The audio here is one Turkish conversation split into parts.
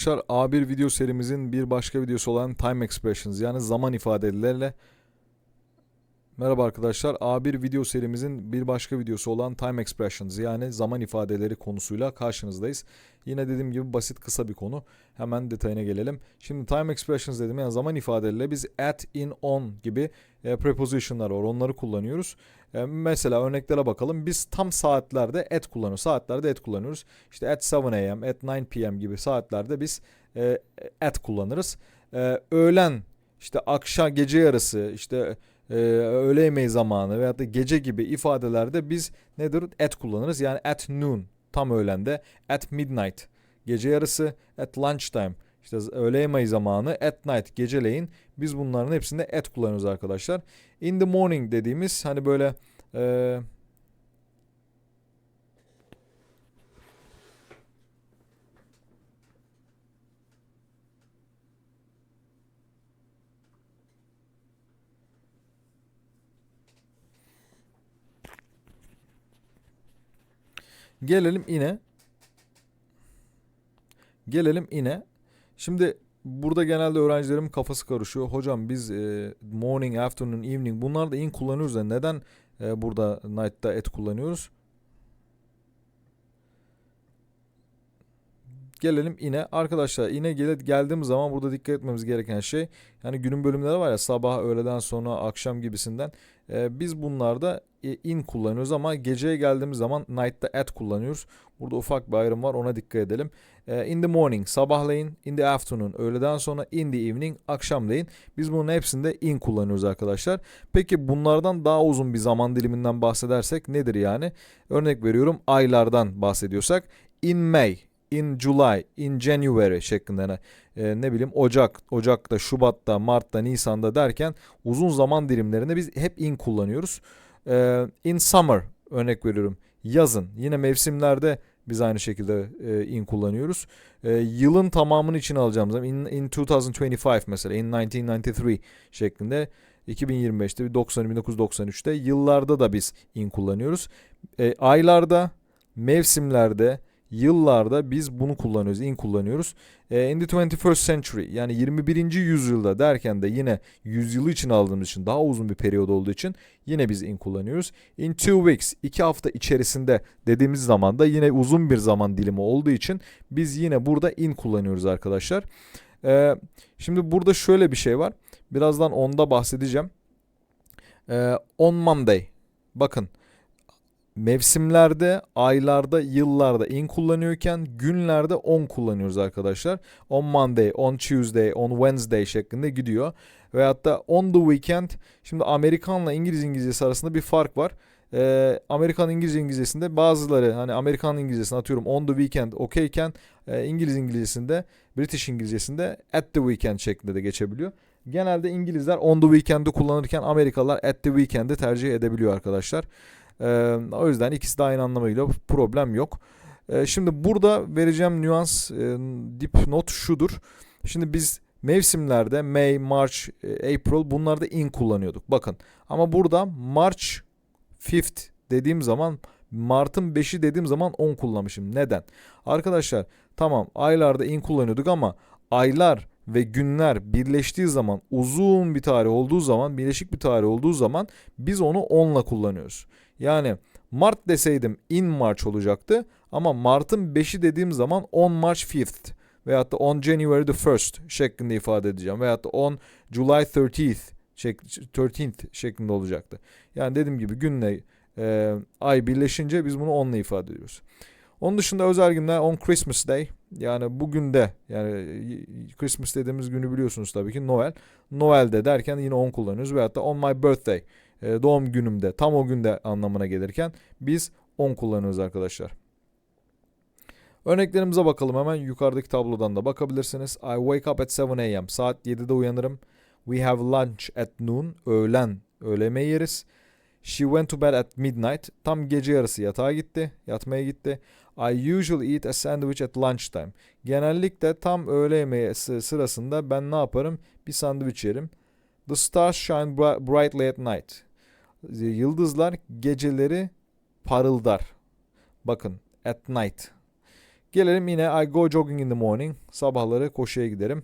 Arkadaşlar A1 video serimizin bir başka videosu olan Time Expressions yani zaman ifadeleriyle Merhaba arkadaşlar A1 video serimizin bir başka videosu olan Time Expressions yani zaman ifadeleri konusuyla karşınızdayız. Yine dediğim gibi basit kısa bir konu. Hemen detayına gelelim. Şimdi Time Expressions dedim yani zaman ifadeleriyle biz at, in, on gibi e, prepositionlar var onları kullanıyoruz. E, mesela örneklere bakalım. Biz tam saatlerde at kullanıyoruz. Saatlerde at kullanıyoruz. İşte at 7 a.m., at 9 p.m. gibi saatlerde biz e, at kullanırız. E, öğlen, işte akşam, gece yarısı, işte e, öğle yemeği zamanı veyahut da gece gibi ifadelerde biz nedir? At kullanırız. Yani at noon, tam öğlende, at midnight, gece yarısı, at lunchtime, işte öğle yemeği zamanı, at night, geceleyin. Biz bunların hepsinde at kullanıyoruz arkadaşlar. In the morning dediğimiz hani böyle e, Gelelim ine. Gelelim ine. Şimdi burada genelde öğrencilerim kafası karışıyor. Hocam biz e, morning, afternoon, evening bunlar da in kullanıyoruz da neden e, burada night'ta at kullanıyoruz? Gelelim ine. Arkadaşlar ine gel geldiğimiz zaman burada dikkat etmemiz gereken şey yani günün bölümleri var ya sabah, öğleden sonra, akşam gibisinden. Ee, biz bunlarda e, in kullanıyoruz ama geceye geldiğimiz zaman night'ta at kullanıyoruz. Burada ufak bir ayrım var ona dikkat edelim. Ee, in the morning sabahleyin, in the afternoon öğleden sonra, in the evening akşamleyin. Biz bunun hepsinde in kullanıyoruz arkadaşlar. Peki bunlardan daha uzun bir zaman diliminden bahsedersek nedir yani? Örnek veriyorum aylardan bahsediyorsak in May in July, in January şeklinde e, ne bileyim Ocak, Ocak'ta, Şubat'ta, Mart'ta, Nisan'da derken uzun zaman dilimlerinde biz hep in kullanıyoruz. E, in summer örnek veriyorum yazın yine mevsimlerde biz aynı şekilde e, in kullanıyoruz. E, yılın tamamını için alacağımız in, in 2025 mesela in 1993 şeklinde 2025'te 1993'te yıllarda da biz in kullanıyoruz. E, aylarda, mevsimlerde, yıllarda biz bunu kullanıyoruz, in kullanıyoruz. E, in the 21st century yani 21. yüzyılda derken de yine yüzyılı için aldığımız için daha uzun bir periyod olduğu için yine biz in kullanıyoruz. In two weeks, iki hafta içerisinde dediğimiz zaman da yine uzun bir zaman dilimi olduğu için biz yine burada in kullanıyoruz arkadaşlar. E, şimdi burada şöyle bir şey var. Birazdan onda bahsedeceğim. E, on Monday. Bakın mevsimlerde, aylarda, yıllarda in kullanıyorken günlerde on kullanıyoruz arkadaşlar. On Monday, on Tuesday, on Wednesday şeklinde gidiyor. Veyahut da on the weekend. Şimdi Amerikanla İngiliz İngilizcesi arasında bir fark var. Ee, Amerikan İngiliz İngilizcesinde bazıları hani Amerikan İngilizcesinde atıyorum on the weekend okeyken e, İngiliz İngilizcesinde British İngilizcesinde at the weekend şeklinde de geçebiliyor. Genelde İngilizler on the weekend'i kullanırken Amerikalılar at the weekend'i tercih edebiliyor arkadaşlar. Ee, o yüzden ikisi de aynı anlamıyla problem yok. Ee, şimdi burada vereceğim nüans e, dipnot şudur. Şimdi biz mevsimlerde May, March, e, April bunlarda in kullanıyorduk. Bakın ama burada March 5th dediğim zaman Mart'ın 5'i dediğim zaman 10 kullanmışım. Neden? Arkadaşlar tamam aylarda in kullanıyorduk ama aylar ve günler birleştiği zaman uzun bir tarih olduğu zaman birleşik bir tarih olduğu zaman biz onu 10'la kullanıyoruz. Yani Mart deseydim in March olacaktı ama Mart'ın 5'i dediğim zaman 10 March 5th veyahut da 10 January the 1st şeklinde ifade edeceğim veyahut da 10 July 30th, şek 13th şeklinde olacaktı. Yani dediğim gibi günle e, ay birleşince biz bunu 10 ile ifade ediyoruz. Onun dışında özel günler on Christmas Day yani bugün de yani Christmas dediğimiz günü biliyorsunuz tabii ki Noel. Noel'de derken yine on kullanıyoruz veyahut da on my birthday doğum günümde tam o günde anlamına gelirken biz on kullanıyoruz arkadaşlar. Örneklerimize bakalım hemen yukarıdaki tablodan da bakabilirsiniz. I wake up at 7 a.m. Saat 7'de uyanırım. We have lunch at noon. Öğlen öğle yemeği yeriz. She went to bed at midnight. Tam gece yarısı yatağa gitti. Yatmaya gitti. I usually eat a sandwich at lunchtime. Genellikle tam öğle yemeği sırasında ben ne yaparım? Bir sandviç yerim. The stars shine brightly at night. Yıldızlar geceleri parıldar. Bakın at night. Gelelim yine I go jogging in the morning. Sabahları koşuya giderim.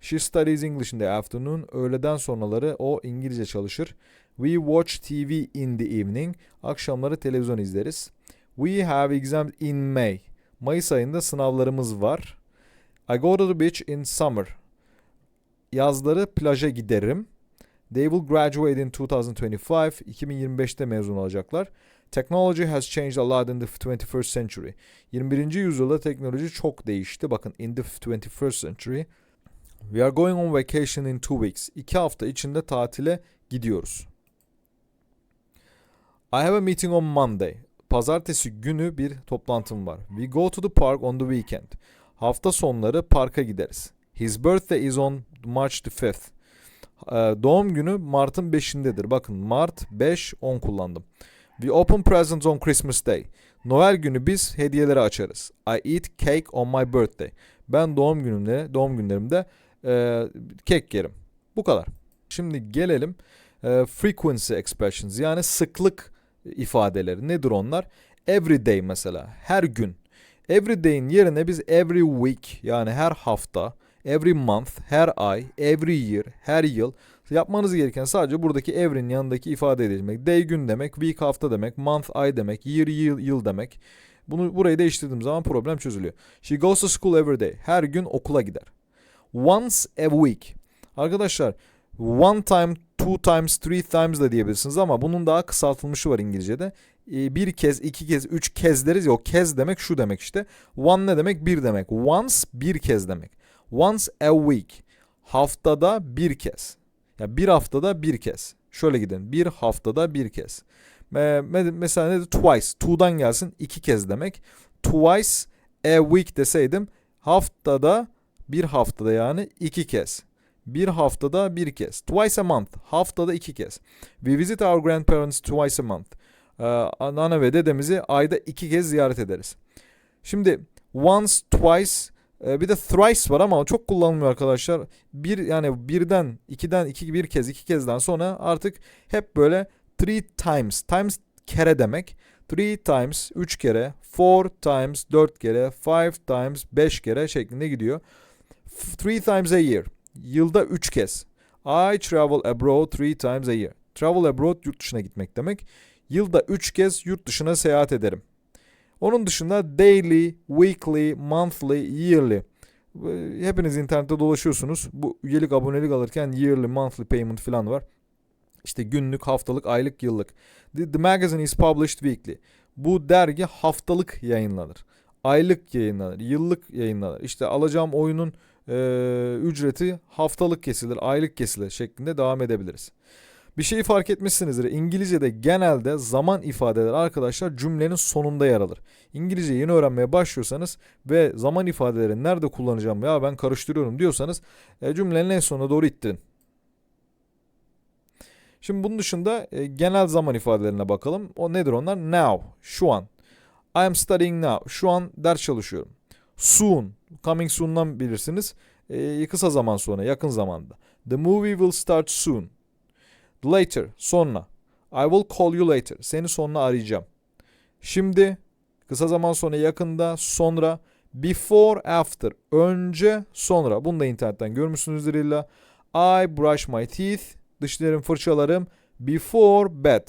She studies English in the afternoon. Öğleden sonraları o İngilizce çalışır. We watch TV in the evening. Akşamları televizyon izleriz. We have exams in May. Mayıs ayında sınavlarımız var. I go to the beach in summer. Yazları plaja giderim. They will graduate in 2025. 2025'te mezun olacaklar. Technology has changed a lot in the 21st century. 21. yüzyılda teknoloji çok değişti. Bakın in the 21st century. We are going on vacation in two weeks. İki hafta içinde tatile gidiyoruz. I have a meeting on Monday. Pazartesi günü bir toplantım var. We go to the park on the weekend. Hafta sonları parka gideriz. His birthday is on March the 5th. Ee, Doğum günü Mart'ın 5'indedir. Bakın Mart 5 10 kullandım. We open presents on Christmas Day. Noel günü biz hediyeleri açarız. I eat cake on my birthday. Ben doğum günümde, doğum günlerimde e, kek yerim. Bu kadar. Şimdi gelelim e, frequency expressions yani sıklık ifadeleri. Nedir onlar? Every day mesela. Her gün. Every day'in yerine biz every week yani her hafta, every month, her ay, every year, her yıl yapmanız gereken sadece buradaki every'nin yanındaki ifade edilmek. Day gün demek, week hafta demek, month ay demek, year yıl, yıl demek. Bunu burayı değiştirdiğim zaman problem çözülüyor. She goes to school every day. Her gün okula gider. Once a week. Arkadaşlar one time, two times, three times da diyebilirsiniz ama bunun daha kısaltılmışı var İngilizce'de. Ee, Bir kez, iki kez, üç kez deriz ya o kez demek şu demek işte. One ne demek? Bir demek. Once bir kez demek. Once a week. Haftada bir kez. Ya bir haftada bir kez. Şöyle gidin. Bir haftada bir kez. Me- me- Mesela ne de twice. Two'dan gelsin iki kez demek. Twice a week deseydim haftada bir haftada yani iki kez. Bir haftada bir kez. Twice a month. Haftada iki kez. We visit our grandparents twice a month. Ee, ve dedemizi ayda iki kez ziyaret ederiz. Şimdi once, twice, e, bir de thrice var ama çok kullanılmıyor arkadaşlar. Bir yani birden, ikiden, iki bir kez, iki kezden sonra artık hep böyle three times. Times kere demek. Three times üç kere, four times dört kere, five times beş kere şeklinde gidiyor. Three times a year. Yılda üç kez. I travel abroad three times a year. Travel abroad yurt dışına gitmek demek. Yılda üç kez yurt dışına seyahat ederim. Onun dışında daily, weekly, monthly, yearly. Hepiniz internette dolaşıyorsunuz. Bu üyelik abonelik alırken yearly, monthly payment falan var. İşte günlük, haftalık, aylık, yıllık. The, the magazine is published weekly. Bu dergi haftalık yayınlanır. Aylık yayınlanır, yıllık yayınlanır. İşte alacağım oyunun e, ücreti haftalık kesilir, aylık kesilir şeklinde devam edebiliriz. Bir şeyi fark etmişsinizdir. İngilizce'de genelde zaman ifadeleri arkadaşlar cümlenin sonunda yer alır. İngilizce yeni öğrenmeye başlıyorsanız ve zaman ifadelerini nerede kullanacağım ya ben karıştırıyorum diyorsanız e, cümlenin en sonuna doğru ittirin. Şimdi bunun dışında e, genel zaman ifadelerine bakalım. O nedir onlar? Now, şu an. I am studying now. Şu an ders çalışıyorum. Soon, coming soon'dan bilirsiniz. E, kısa zaman sonra, yakın zamanda. The movie will start soon. Later, sonra. I will call you later. Seni sonra arayacağım. Şimdi, kısa zaman sonra, yakında, sonra. Before, after. Önce, sonra. Bunu da internetten görmüşsünüzdür illa. I brush my teeth. Dişlerimi fırçalarım. Before bed.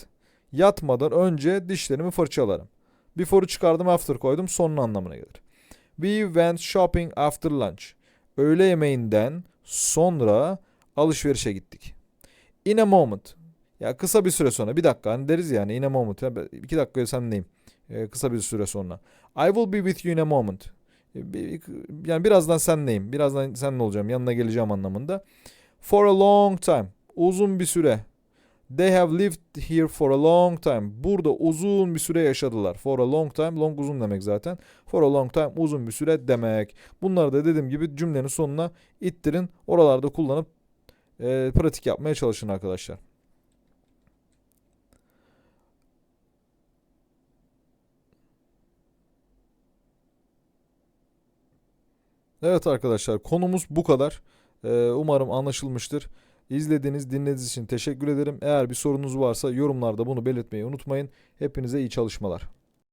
Yatmadan önce dişlerimi fırçalarım. Before'u çıkardım, after koydum. Sonra anlamına gelir. We went shopping after lunch. Öğle yemeğinden sonra alışverişe gittik. In a moment. Ya kısa bir süre sonra. Bir dakika hani deriz yani in a moment. Ya, iki dakika senleyim. Ee, kısa bir süre sonra. I will be with you in a moment. Ee, Yani birazdan senleyim. Birazdan seninle olacağım. Yanına geleceğim anlamında. For a long time. Uzun bir süre. They have lived here for a long time. Burada uzun bir süre yaşadılar. For a long time. Long uzun demek zaten. For a long time uzun bir süre demek. Bunları da dediğim gibi cümlenin sonuna ittirin. Oralarda kullanıp e, pratik yapmaya çalışın arkadaşlar. Evet arkadaşlar konumuz bu kadar. Ee, umarım anlaşılmıştır. İzlediğiniz, dinlediğiniz için teşekkür ederim. Eğer bir sorunuz varsa yorumlarda bunu belirtmeyi unutmayın. Hepinize iyi çalışmalar.